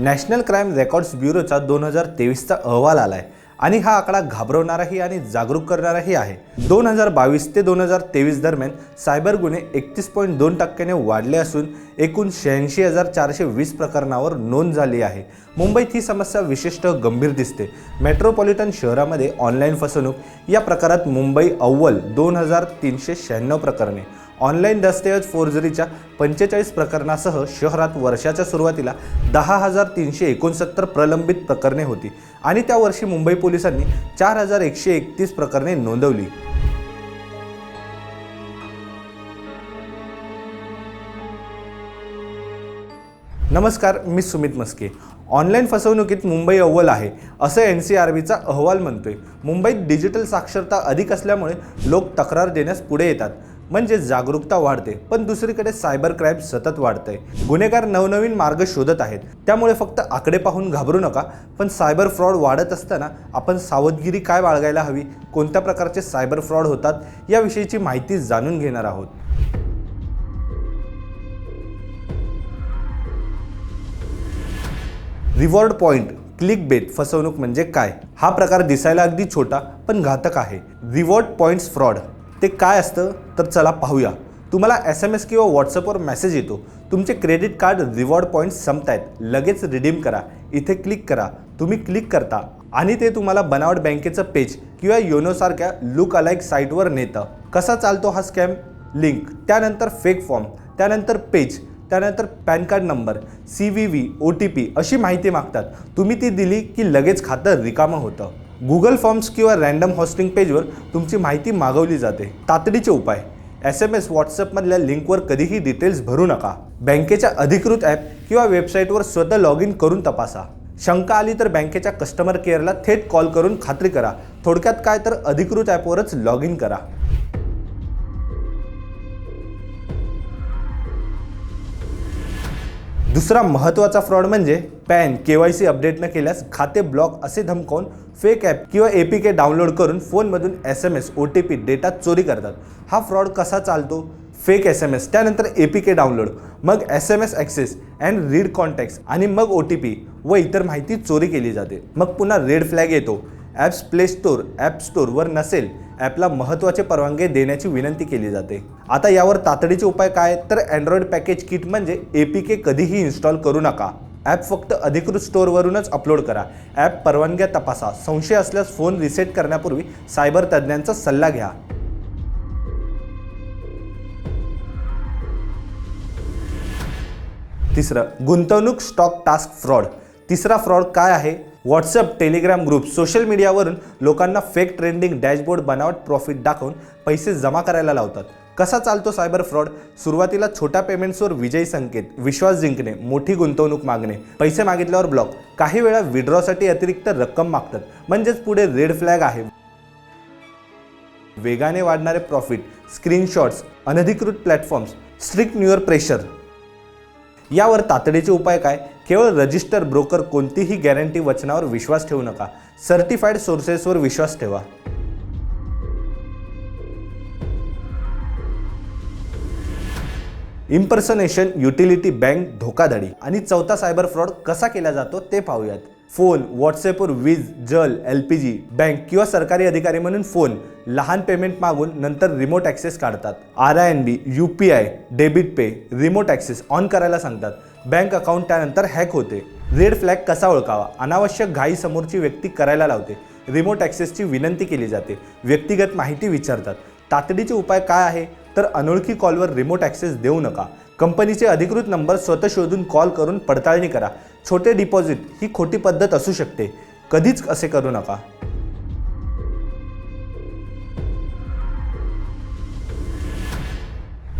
National crime records ब्युरोचा दोन हजार तेवीसचा अहवाल आला आहे आणि हा आकडा घाबरवणाराही आणि जागरूक करणाराही आहे. दोन हजार बावीस ते दोन हजार तेवीस दरम्यान सायबर गुन्हे एकतीस पॉईंट दोन टक्क्याने वाढले असून एकूण शहाऐंशी हजार चारशे वीस प्रकरणावर नोंद झाली आहे. मुंबईत ही समस्या विशिष्ट गंभीर दिसते. मेट्रोपॉलिटन शहरामध्ये ऑनलाईन फसवणूक या प्रकारात मुंबई अव्वल दोन हजार तीनशे शहाण्णव प्रकरणे. ऑनलाईन दस्तऐवज फोर्जरीच्या पंचेचाळीस प्रकरणासह शहरात वर्षाच्या सुरुवातीला दहा हजार तीनशे एकोणसत्तर प्रलंबित प्रकरणे होती आणि त्या वर्षी मुंबई पोलिसांनी चार हजार एकशे एकतीस प्रकरणे नोंदवली. नमस्कार मी सुमित मस्के. ऑनलाईन फसवणुकीत मुंबई अव्वल आहे असं एन सी आर बीचा अहवाल म्हणतोय. मुंबईत डिजिटल साक्षरता अधिक असल्यामुळे लोक तक्रार देण्यास पुढे येतात. म्हणजे जागरूकता वाढते पण दुसरीकडे सायबर क्राईम सतत वाढतंय. गुन्हेगार नवनवीन मार्ग शोधत आहेत. त्यामुळे फक्त आकडे पाहून घाबरू नका पण सायबर फ्रॉड वाढत असताना आपण सावधगिरी काय बाळगायला हवी कोणत्या प्रकारचे सायबर फ्रॉड होतात याविषयीची माहिती जाणून घेणार आहोत. रिवॉर्ड पॉइंट क्लिक बेट फसवणूक म्हणजे काय? हा प्रकार दिसायला अगदी छोटा पण घातक आहे. रिवॉर्ड पॉईंट्स फ्रॉड ते काय असतं? तर चला पाहूया. तुम्हाला एस एम एस किंवा व्हॉट्सअपवर मेसेज येतो. तुमचे क्रेडिट कार्ड रिवॉर्ड पॉईंट्स संपतायत. लगेच रिडीम करा. इथे क्लिक करा. तुम्ही क्लिक करता आणि ते तुम्हाला बनावट बँकेचं पेज किंवा योनोसारख्या लुक अलाईक साईटवर नेतं. कसा चालतो हा स्कॅम लिंक त्यानंतर फेक फॉर्म त्यानंतर पेज त्यानंतर PAN card number C V V O T P अशी माहिती मागतात. तुम्ही ती दिली की लगेच खातं रिकामं होतं. गुगल फॉर्म्स किंवा रँडम हॉस्टिंग पेजवर तुमची माहिती मागवली जाते. तातडीचे उपाय. एस एम एस व्हॉट्सअपमधल्या लिंकवर कधीही डिटेल्स भरू नका. बँकेच्या अधिकृत ॲप किंवा वेबसाईटवर स्वतः लॉग इन करून तपासा. शंका आली तर बँकेच्या कस्टमर केअरला थेट कॉल करून खात्री करा. थोडक्यात काय तर अधिकृत ॲपवरच लॉग इन करा. दुसरा महत्त्वाचा फ्रॉड म्हणजे PAN K Y C update न केल्यास खाते ब्लॉक असे धमकावून फेक ॲप किंवा ए पी के डाउनलोड करून फोनमधून S M S O T P data चोरी करतात. हा फ्रॉड कसा चालतो? फेक एस एम एस त्यानंतर ए पी के डाउनलोड मग S M S access and read contacts आणि मग ओ टी पी व इतर माहिती चोरी केली जाते. मग पुन्हा रेड फ्लॅग येतो. ॲप्स प्ले स्टोर ॲप स्टोरवर नसेल ॲपला महत्त्वाचे परवानगी देण्याची विनंती केली जाते. आता यावर तातडीचे उपाय काय? तर अँड्रॉइड पॅकेज किट म्हणजे ए पी के कधीही इन्स्टॉल करू नका. ॲप फक्त अधिकृत स्टोअरवरूनच अपलोड करा. ॲप परवानग्या तपासा. संशय असल्यास फोन रिसेट करण्यापूर्वी सायबर तज्ज्ञांचा सल्ला घ्या. तिसरं गुंतवणूक स्टॉक टास्क फ्रॉड. तिसरा फ्रॉड काय आहे? व्हॉट्सअप टेलिग्राम ग्रुप सोशल मीडियावरून लोकांना फेक ट्रेंडिंग डॅशबोर्ड बनावट प्रॉफिट दाखवून पैसे जमा करायला लावतात. कसा चालतो सायबर फ्रॉड? सुरुवातीला छोट्या पेमेंट्सवर विजयी संकेत विश्वास जिंकणे मोठी गुंतवणूक मागणे पैसे मागितल्यावर ब्लॉक काही वेळा विड्रॉसाठी अतिरिक्त रक्कम मागतात म्हणजेच पुढे रेड फ्लॅग आहे. वेगाने वाढणारे प्रॉफिट स्क्रीनशॉट्स अनधिकृत प्लॅटफॉर्म्स स्ट्रिक्ट न्यूअर प्रेशर यावर तातडीचे उपाय काय? केवळ रजिस्टर ब्रोकर कोणतीही गॅरंटी वचनावर विश्वास ठेवू नका. सर्टिफाईड सोर्सेसवर विश्वास ठेवा. इम्पर्सनेशन युटिलिटी बँक धोकाधडी आणि चौथा सायबर फ्रॉड कसा केला जातो ते पाहूयात. फोन व्हॉट्सअपवर वीज जल एल पी जी बँक किंवा सरकारी अधिकारी म्हणून फोन लहान पेमेंट मागून नंतर रिमोट ॲक्सेस काढतात. R I N B U P I debit pay remote access on करायला सांगतात. बँक अकाउंट त्यानंतर हॅक होते. रेड फ्लॅग कसा ओळखावा? अनावश्यक घाई समोरची व्यक्ती करायला लावते. रिमोट ॲक्सेसची विनंती केली जाते. व्यक्तिगत माहिती विचारतात. तातडीचे उपाय काय आहे? तर अनोळखी कॉलवर रिमोट ॲक्सेस देऊ नका. कंपनीचे अधिकृत नंबर स्वतः शोधून कॉल करून पडताळणी करा. छोटे डिपॉझिट ही खोटी पद्धत असू शकते. कधीच असे करू नका.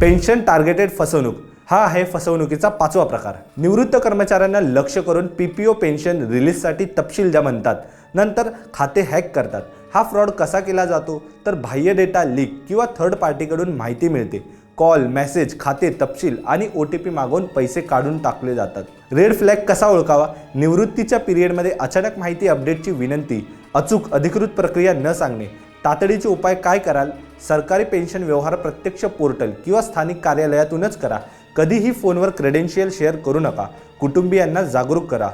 पेन्शन टार्गेटेड फसवणूक. हा आहे फसवणुकीचा पाचवा प्रकार. निवृत्त कर्मचाऱ्यांना लक्ष करून पी पी ओ पेन्शन रिलीजसाठी तपशील द्या म्हणतात नंतर खाते हॅक करतात. हा फ्रॉड कसा केला जातो? तर बाह्य डेटा लीक किंवा थर्ड पार्टीकडून माहिती मिळते. कॉल मेसेज खाते तपशील आणि ओ टी पी मागवून पैसे काढून टाकले जातात. रेड फ्लॅग कसा ओळखावा? निवृत्तीच्या पिरियडमध्ये अचानक माहिती अपडेटची विनंती अचूक अधिकृत प्रक्रिया न सांगणे. तातडीचे उपाय काय कराल? सरकारी पेन्शन व्यवहार प्रत्यक्ष पोर्टल किंवा स्थानिक कार्यालयातूनच करा. कधीही फोनवर क्रेडेन्शियल शेअर करू नका. कुटुंबियांना जागरूक करा.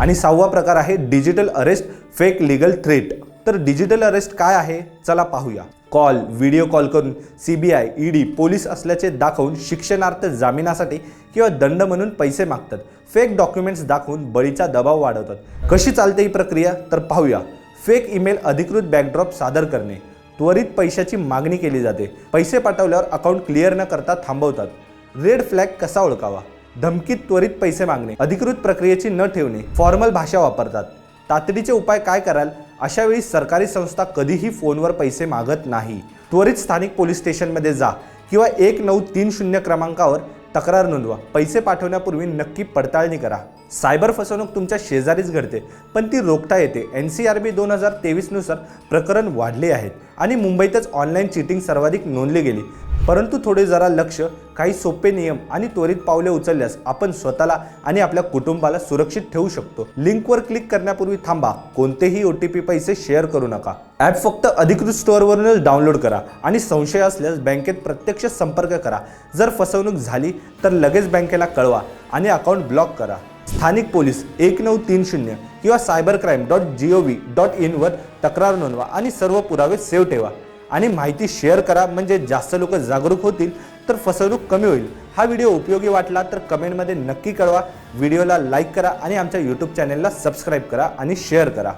आणि सहावा प्रकार आहे digital arrest fake legal threat. तर डिजिटल अरेस्ट काय आहे? चला पाहूया. कॉल व्हिडिओ कॉल करून C B I E D police असल्याचे दाखवून शिक्षणार्थ जामिनासाठी किंवा दंड म्हणून पैसे मागतात. फेक डॉक्युमेंट्स दाखवून बळीचा दबाव वाढवतात. कशी चालते ही प्रक्रिया? तर पाहूया. फेक ईमेल अधिकृत बॅकड्रॉप सादर करणे. त्वरित पैशाची मागणी केली जाते. पैसे पाठवल्यावर अकाउंट क्लिअर न करता थांबवतात. रेड फ्लॅग कसा ओळखावा? धमकीत त्वरित पैसे मागणे अधिकृत प्रक्रियेची न ठेवणे फॉर्मल भाषा वापरतात. तातडीचे उपाय काय कराल? अशा वेळी सरकारी संस्था कधीही फोनवर पैसे मागत नाही. त्वरित स्थानिक पोलीस स्टेशनमध्ये जा किंवा एक नऊ तीन शून्य क्रमांकावर तक्रार नोंदवा. पैसे पाठवण्यापूर्वी नक्की पडताळणी करा. सायबर फसवणूक तुमच्या शेजारीच घडते पण ती रोखता येते. एन सी आर बी दोन हजार तेवीसनुसार प्रकरण वाढले आहेत आणि मुंबईतच ऑनलाईन चिटिंग सर्वाधिक नोंदली गेली. परंतु थोडे जरा लक्ष काही सोपे नियम आणि त्वरित पावले उचलल्यास आपण स्वतःला आणि आपल्या कुटुंबाला सुरक्षित ठेवू शकतो. लिंकवर क्लिक करण्यापूर्वी थांबा. कोणतेही ओ टी पी पैसे शेअर करू नका. ॲप फक्त अधिकृत स्टोअरवरूनच डाउनलोड करा आणि संशय असल्यास बँकेत प्रत्यक्ष संपर्क करा. जर फसवणूक झाली तर लगेच बँकेला कळवा आणि अकाउंट ब्लॉक करा. स्थानिक पोलीस एक नऊ तीन शून्य किंवा cyber crime dot G O V dot इनवर तक्रार नोंदवा आणि सर्व पुरावे सेव्ह ठेवा. आणि माहिती शेअर करा म्हणजे जास्त लोक जागरूक होतील तर फसवणूक कमी होईल. हा व्हिडिओ उपयोगी वाटला तर कमेंटमध्ये नक्की कळवा. व्हिडिओला लाईक करा आणि आमच्या यूट्यूब चॅनेलला सबस्क्राईब करा आणि शेअर करा.